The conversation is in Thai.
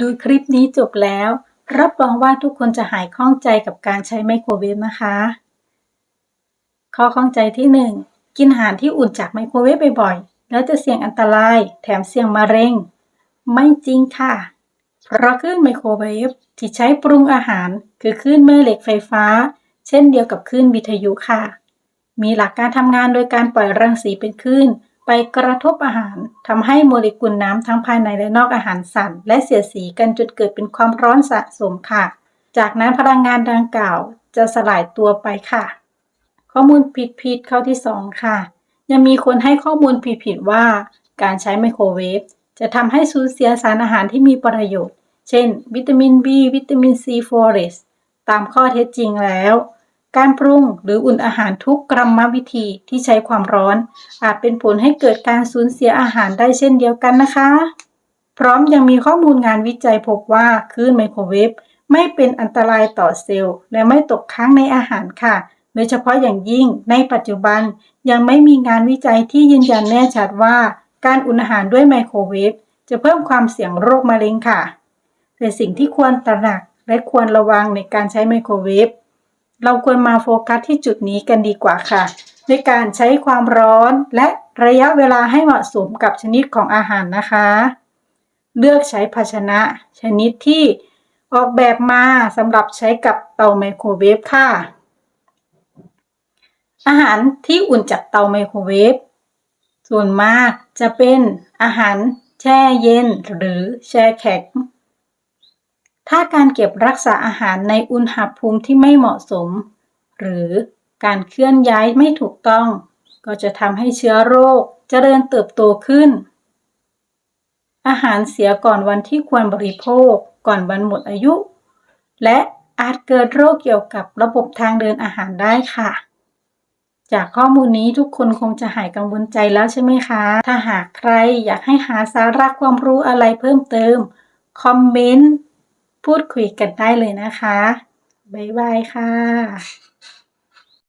ดูคลิปนี้จบแล้ว รับรองว่าทุกคนจะหายข้องใจกับการใช้ไมโครเวฟนะคะ ข้อข้องใจที่หนึ่งกินอาหารที่อุ่นจากไมโครเวฟบ่อยๆ แล้วจะเสี่ยงอันตราย แถมเสี่ยงมะเร็ง ไม่จริงค่ะ เพราะคลื่นไมโครเวฟที่ใช้ปรุงอาหาร คือคลื่นแม่เหล็กไฟฟ้า เช่นเดียวกับคลื่นวิทยุค่ะ มีหลักการทำงานโดยการปล่อยรังสีเป็นคลื่น ไปกระทบอาหารทำให้โมเลกุลน้ำทั้งภายในและนอกอาหารสั่น และเสียสีกันจนเกิดเป็นความร้อนสะสมค่ะ จากนั้นพลังงานดังกล่าวจะสลายตัวไปค่ะ ข้อมูลผิดๆข้อที่ 2 ค่ะ ยังมีคนให้ข้อมูลผิดๆว่า การใช้ไมโครเวฟจะทำให้สูญเสียสารอาหารที่มีประโยชน์ เช่น วิตามิน B วิตามิน C โฟเลสตามข้อเท็จจริงแล้ว การปรุงหรืออุ่นอาหารทุกกรรมวิธีที่ใช้ความร้อน อาจเป็นผลให้เกิดการสูญเสียอาหารได้เช่นเดียวกันนะคะ พร้อมยังมีข้อมูลงานวิจัยพบว่าคลื่นไมโครเวฟไม่เป็นอันตรายต่อเซลล์ และไม่ตกค้างในอาหารค่ะ โดยเฉพาะอย่างยิ่งในปัจจุบันยังไม่มีงานวิจัยที่ยืนยันแน่ชัดว่า การอุ่นอาหารด้วยไมโครเวฟจะเพิ่มความเสี่ยงโรคมะเร็งค่ะแต่สิ่งที่ควรตระหนักและควรระวังในการใช้ไมโครเวฟ เราควรมาโฟกัสที่จุดนี้กันดีกว่าค่ะในการใช้ความร้อนและระยะเวลาให้เหมาะสมกับชนิดของอาหารนะคะ เลือกใช้ภาชนะ ชนิดที่ออกแบบมาสำหรับใช้กับเตาไมโครเวฟค่ะ อาหารที่อุ่นจากเตาไมโครเวฟส่วนมากจะเป็นอาหารแช่เย็นหรือแช่แข็ง ถ้าการเก็บรักษาอาหารในอุณหภูมิที่ไม่เหมาะสม หรือการเคลื่อนย้ายไม่ถูกต้อง ก็จะทำให้เชื้อโรคเจริญเติบโตขึ้น อาหารเสียก่อนวันที่ควรบริโภคก่อนวันหมดอายุ และอาจเกิดโรคเกี่ยวกับระบบทางเดินอาหารได้ค่ะ จากข้อมูลนี้ทุกคนคงจะหายกังวลใจแล้วใช่ไหมคะ ถ้าหากใครอยากให้หาสาระความรู้อะไรเพิ่มเติม คอมเมนต์ พูดคุยกันได้เลยนะคะ บ๊ายบายค่ะ